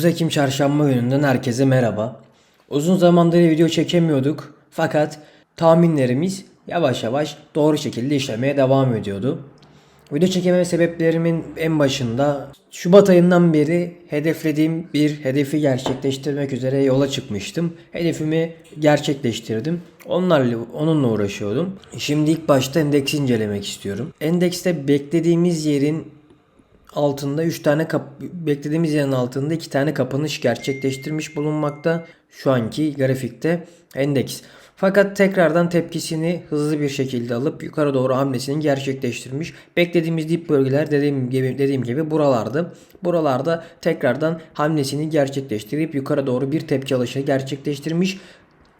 9 Ekim çarşamba gününden herkese merhaba. Uzun zamandır video çekemiyorduk fakat tahminlerimiz yavaş yavaş doğru şekilde işlemeye devam ediyordu. Video çekememe sebeplerimin en başında Şubat ayından beri hedeflediğim bir hedefi gerçekleştirmek üzere yola çıkmıştım. Hedefimi gerçekleştirdim. Onlarla onunla uğraşıyordum. Şimdi ilk başta endeksi incelemek istiyorum. Endekste beklediğimiz yerin altında 3 tane kap- beklediğimiz yerin altında 2 tane kapanış gerçekleştirmiş bulunmakta şu anki grafikte endeks. Fakat tekrardan tepkisini hızlı bir şekilde alıp yukarı doğru hamlesini gerçekleştirmiş. Beklediğimiz dip bölgeler dediğim gibi dediğim gibi buralardı. Buralarda tekrardan hamlesini gerçekleştirip yukarı doğru bir tepki alışı gerçekleştirmiş.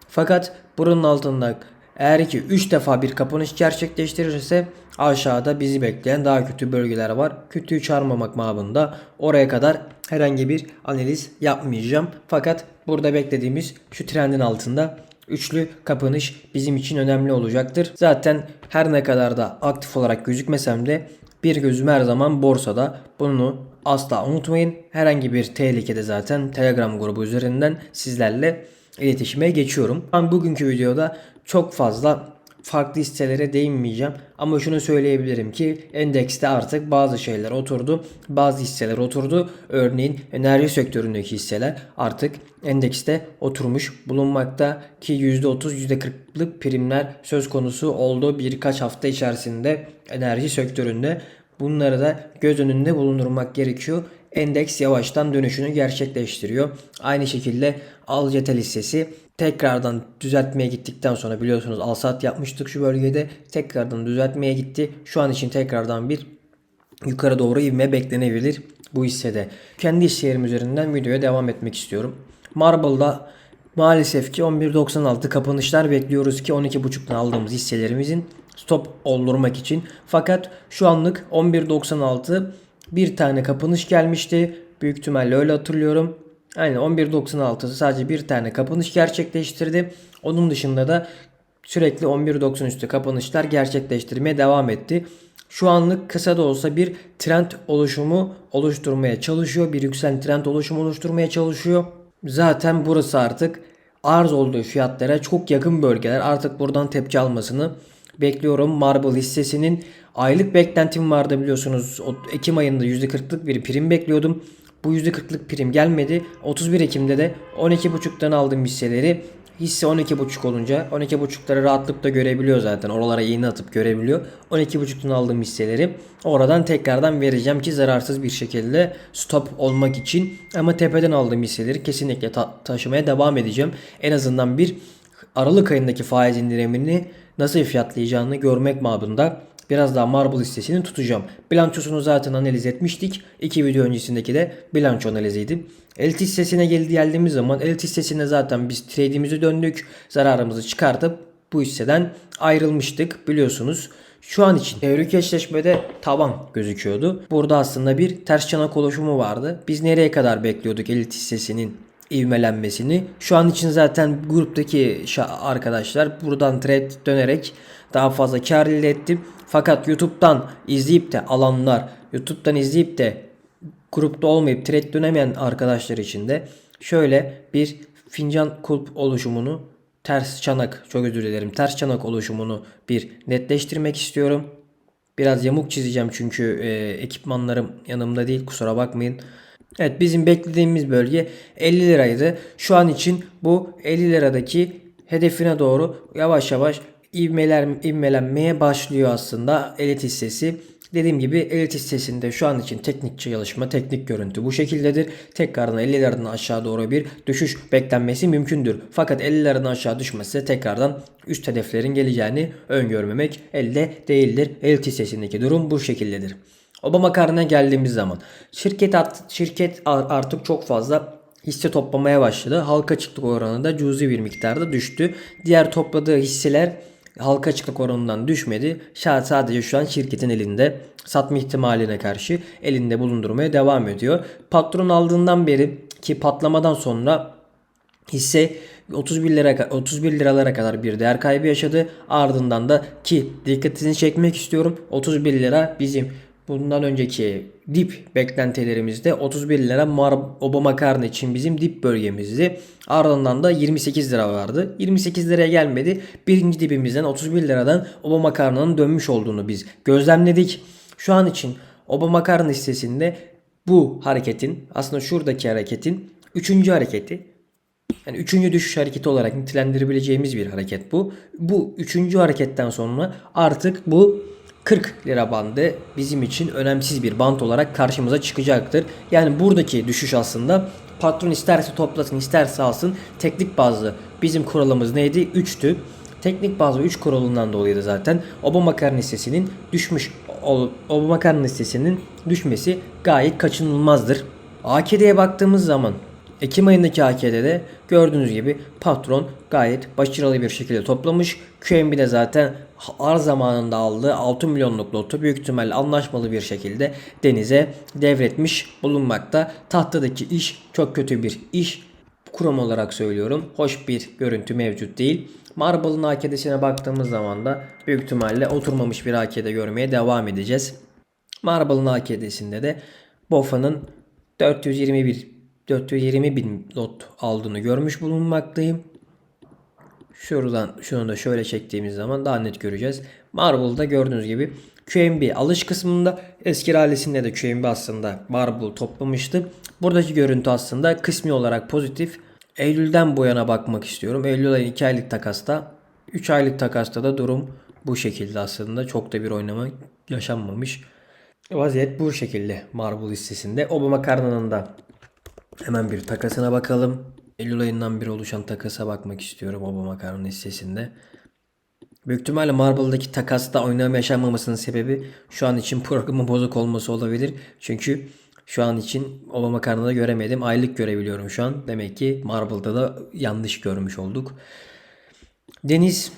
Fakat buranın altında eğer ki 3 defa bir kapanış gerçekleştirirse aşağıda bizi bekleyen daha kötü bölgeler var. Kötüyü çağırmamak mabında oraya kadar herhangi bir analiz yapmayacağım. Fakat burada beklediğimiz şu trendin altında üçlü kapanış bizim için önemli olacaktır. Zaten her ne kadar da aktif olarak gözükmesem de bir gözüm her zaman borsada. Bunu asla unutmayın. Herhangi bir tehlikede zaten Telegram grubu üzerinden sizlerle iletişime geçiyorum. Ben bugünkü videoda çok fazla farklı hisselere değinmeyeceğim. Ama şunu söyleyebilirim ki endekste artık bazı şeyler oturdu. Bazı hisseler oturdu. Örneğin enerji sektöründeki hisseler artık endekste oturmuş bulunmakta ki %30 %40'lık primler söz konusu oldu birkaç hafta içerisinde enerji sektöründe. Bunları da göz önünde bulundurmak gerekiyor. Endeks yavaştan dönüşünü gerçekleştiriyor. Aynı şekilde Alcatel hissesi tekrardan düzeltmeye gittikten sonra biliyorsunuz alsat yapmıştık şu bölgede. Tekrardan düzeltmeye gitti. Şu an için tekrardan bir yukarı doğru ivme beklenebilir bu hissede. Kendi hisselerim üzerinden videoya devam etmek istiyorum. Marble'da maalesef ki 11.96 kapanışlar bekliyoruz ki 12.5'tan aldığımız hisselerimizin stop oldurmak için. Fakat şu anlık 11.96 bir tane kapanış gelmişti. Büyük ihtimalle öyle hatırlıyorum. Aynen 11.96 sadece bir tane kapanış gerçekleştirdi. Onun dışında da sürekli 11.90 üstü kapanışlar gerçekleştirmeye devam etti. Şu anlık kısa da olsa bir trend oluşumu oluşturmaya çalışıyor. Bir yükselen trend oluşumu oluşturmaya çalışıyor. Zaten burası artık arz olduğu fiyatlara çok yakın bölgeler. Artık buradan tepki almasını bekliyorum. Marble hissesinin aylık beklentim vardı biliyorsunuz. Ekim ayında %40'lık bir prim bekliyordum. Bu %40'lık prim gelmedi. 31 Ekim'de de 12.5'tan aldığım hisseleri hisse 12.5 olunca 12.5'ları rahatlıkla görebiliyor zaten. Oralara iğne atıp görebiliyor. 12.5'tan aldığım hisseleri oradan tekrardan vereceğim ki zararsız bir şekilde stop olmak için. Ama tepeden aldığım hisseleri kesinlikle ta- taşımaya devam edeceğim. En azından bir Aralık ayındaki faiz indirimini nasıl fiyatlayacağını görmek mabında biraz daha Marble hissesini tutacağım. Bilançosunu zaten analiz etmiştik. İki video öncesindeki de bilanço analiziydi. Elit hissesine geldi geldiğimiz zaman elit hissesine zaten biz trade'imizi döndük. Zararımızı çıkartıp bu hisseden ayrılmıştık biliyorsunuz. Şu an için teorik eşleşmede tavan gözüküyordu. Burada aslında bir ters çanak oluşumu vardı. Biz nereye kadar bekliyorduk elit hissesinin ivmelenmesini. Şu an için zaten gruptaki arkadaşlar buradan trade dönerek daha fazla kar elde etti. Fakat YouTube'dan izleyip de alanlar, YouTube'dan izleyip de grupta olmayıp trade dönemeyen arkadaşlar için de şöyle bir fincan kulp oluşumunu ters çanak çok özür dilerim ters çanak oluşumunu bir netleştirmek istiyorum. Biraz yamuk çizeceğim çünkü e, ekipmanlarım yanımda değil kusura bakmayın. Evet bizim beklediğimiz bölge 50 liraydı. Şu an için bu 50 liradaki hedefine doğru yavaş yavaş ivmeler, ivmelenmeye başlıyor aslında elit hissesi. Dediğim gibi elit hissesinde şu an için teknik çalışma, teknik görüntü bu şekildedir. Tekrardan 50 liradan aşağı doğru bir düşüş beklenmesi mümkündür. Fakat 50 liradan aşağı düşmezse tekrardan üst hedeflerin geleceğini öngörmemek elde değildir. Elit hissesindeki durum bu şekildedir. Obama karnına geldiğimiz zaman şirket şirket artık çok fazla hisse toplamaya başladı. Halka açıklık oranı da cüzi bir miktarda düştü. Diğer topladığı hisseler halka açıklık oranından düşmedi. Şah sadece şu an şirketin elinde satma ihtimaline karşı elinde bulundurmaya devam ediyor. Patron aldığından beri ki patlamadan sonra hisse 31 lira 31 liralara kadar bir değer kaybı yaşadı. Ardından da ki dikkatinizi çekmek istiyorum. 31 lira bizim bundan önceki dip beklentilerimizde 31 lira Mar Obama makarna için bizim dip bölgemizdi. Ardından da 28 lira vardı. 28 liraya gelmedi. Birinci dibimizden 31 liradan Obama makarnanın dönmüş olduğunu biz gözlemledik. Şu an için Obama makarna listesinde bu hareketin aslında şuradaki hareketin üçüncü hareketi yani üçüncü düşüş hareketi olarak nitelendirebileceğimiz bir hareket bu. Bu üçüncü hareketten sonra artık bu 40 lira bandı bizim için önemsiz bir bant olarak karşımıza çıkacaktır. Yani buradaki düşüş aslında patron isterse toplasın isterse alsın teknik bazlı bizim kuralımız neydi? 3'tü. Teknik bazlı 3 kuralından dolayı da zaten Obama makarna listesinin düşmüş Obama makarna listesinin düşmesi gayet kaçınılmazdır. AKD'ye baktığımız zaman Ekim ayındaki AKD'de gördüğünüz gibi patron gayet başarılı bir şekilde toplamış. QNB de zaten arz zamanında aldığı 6 milyonluk lotu büyük ihtimalle anlaşmalı bir şekilde denize devretmiş bulunmakta. Tahtadaki iş çok kötü bir iş. Kurum olarak söylüyorum. Hoş bir görüntü mevcut değil. Marble'ın AKD'sine baktığımız zaman da büyük ihtimalle oturmamış bir AKD görmeye devam edeceğiz. Marble'ın AKD'sinde de BOFA'nın 421 420 bin lot aldığını görmüş bulunmaktayım. Şuradan şunu da şöyle çektiğimiz zaman daha net göreceğiz. Marble'da gördüğünüz gibi QNB alış kısmında eski rallisinde de QNB aslında Marble toplamıştı. Buradaki görüntü aslında kısmi olarak pozitif. Eylül'den bu yana bakmak istiyorum. Eylül ayı 2 aylık takasta 3 aylık takasta da durum bu şekilde aslında. Çok da bir oynama yaşanmamış. Vaziyet bu şekilde Marble listesinde. Obama karnının da Hemen bir takasına bakalım. Eylül ayından beri oluşan takasa bakmak istiyorum Obama makarnanın hissesinde. Büyük ihtimalle Marble'daki takasta oynama yaşanmamasının sebebi şu an için programın bozuk olması olabilir. Çünkü şu an için Obama makarnada göremedim. Aylık görebiliyorum şu an. Demek ki Marble'da da yanlış görmüş olduk. Deniz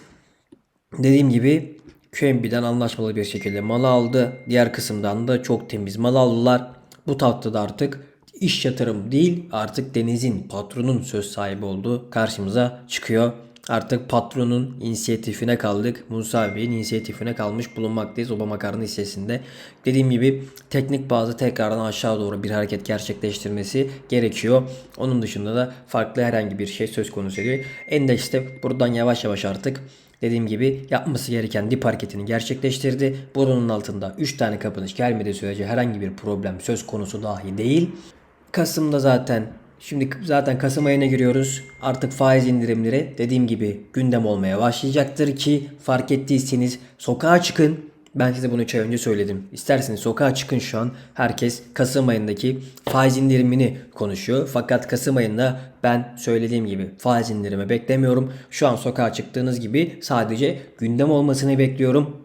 dediğim gibi QNB'den anlaşmalı bir şekilde mal aldı. Diğer kısımdan da çok temiz mal aldılar. Bu tahtada artık iş yatırım değil artık Deniz'in patronun söz sahibi olduğu karşımıza çıkıyor. Artık patronun inisiyatifine kaldık. Musa Bey'in inisiyatifine kalmış bulunmaktayız Obama karnı hissesinde. Dediğim gibi teknik bazı tekrardan aşağı doğru bir hareket gerçekleştirmesi gerekiyor. Onun dışında da farklı herhangi bir şey söz konusu değil. Endekste buradan yavaş yavaş artık Dediğim gibi yapması gereken dip hareketini gerçekleştirdi. Burunun altında 3 tane kapanış gelmediği sürece herhangi bir problem söz konusu dahi değil. Kasım'da zaten şimdi zaten Kasım ayına giriyoruz. Artık faiz indirimleri dediğim gibi gündem olmaya başlayacaktır ki fark ettiyseniz sokağa çıkın. Ben size bunu 3 ay önce söyledim. İsterseniz sokağa çıkın şu an. Herkes Kasım ayındaki faiz indirimini konuşuyor. Fakat Kasım ayında ben söylediğim gibi faiz indirimi beklemiyorum. Şu an sokağa çıktığınız gibi sadece gündem olmasını bekliyorum.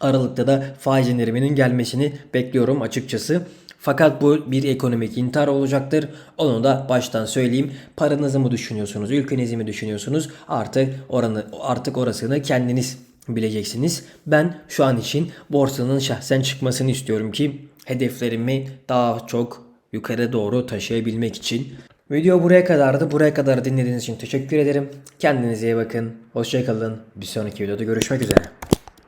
Aralıkta da faiz indiriminin gelmesini bekliyorum açıkçası. Fakat bu bir ekonomik intihar olacaktır. Onu da baştan söyleyeyim. Paranızı mı düşünüyorsunuz, ülkenizi mi düşünüyorsunuz? Artık oranı artık orasını kendiniz bileceksiniz. Ben şu an için borsanın şahsen çıkmasını istiyorum ki hedeflerimi daha çok yukarı doğru taşıyabilmek için. Video buraya kadardı. Buraya kadar dinlediğiniz için teşekkür ederim. Kendinize iyi bakın. Hoşçakalın. Bir sonraki videoda görüşmek üzere.